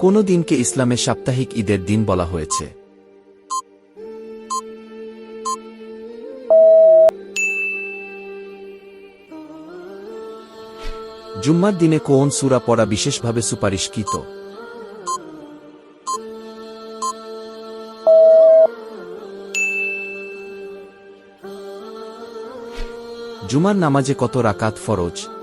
কোন দিনকে ইসলামে সাপ্তাহিক ঈদের দিন বলা হয়েছে। জুম্মার দিনে কোন সুরা পড়া বিশেষভাবে সুপারিশকৃত? জুমার নামাজে কত রাকাত ফরজ?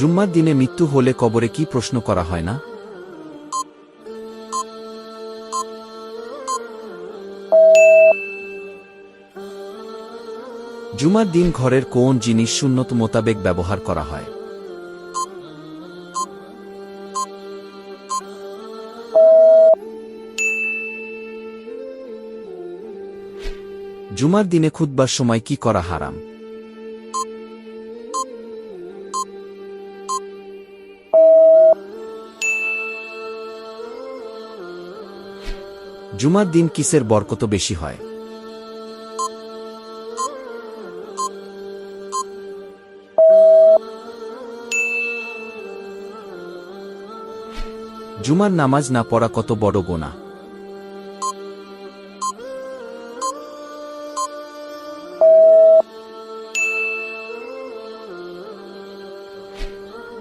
জুম্মার দিনে মৃত্যু হলে কবরে কি প্রশ্ন করা হয় না? জুমার দিন ঘরের কোন জিনিস শূন্যত মোতাবেক ব্যবহার করা হয়? জুমার দিনে খুতবার সময় কি করা হারাম? জুমার দিন কিসের বরকত বেশি হয়? জুমার নামাজ না পড়া কত বড় গোনা।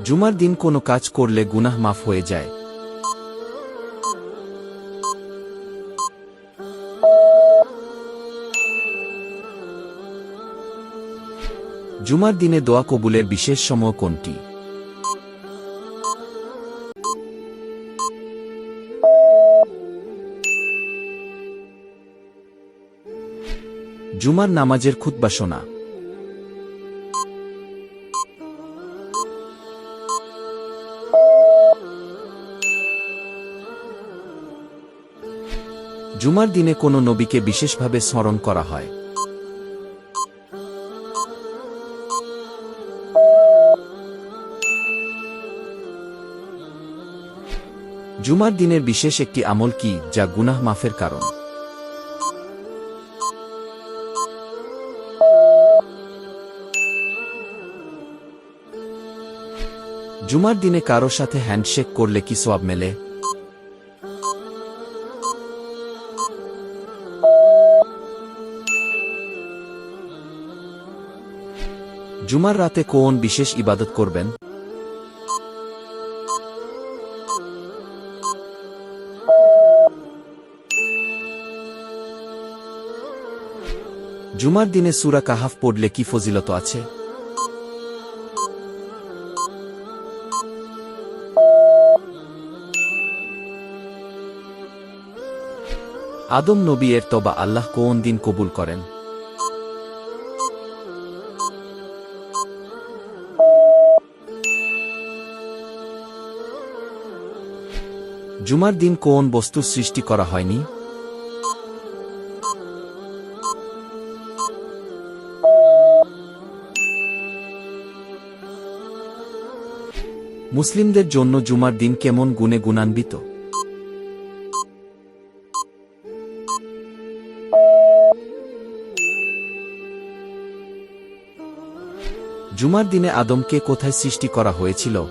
জুমার দিন কোনো কাজ করলে গুনাহ মাফ হয়ে যায়। জুমার দিনে দোয়া কবুলের বিশেষ সময় কোনটি? জুমার নামাজের খুতবা শোনা। জুমার দিনে কোনো নবীকে বিশেষভাবে স্মরণ করা হয়। জুমার দিনের বিশেষ একটি আমল কি যা গুনাহ মাফের কারণ? জুমার দিনে কারও সাথে হ্যান্ডশেক করলে কি সোয়াব মেলে? জুমার রাতে কোন বিশেষ ইবাদত করবেন? জুমার দিনে সুরা কাহাফ পড়লে কি ফজিলত আছে? আদম নবী এর তবা আল্লাহ কোন দিন কবুল করেন? জুমার দিন কোন বস্তু সৃষ্টি করা হয়নি? মুসলিমদের জন্য জুমার দিন কেমন গুণে গুণান্বিত? জুমার দিনে আদমকে কোথায় সৃষ্টি করা হয়েছিল?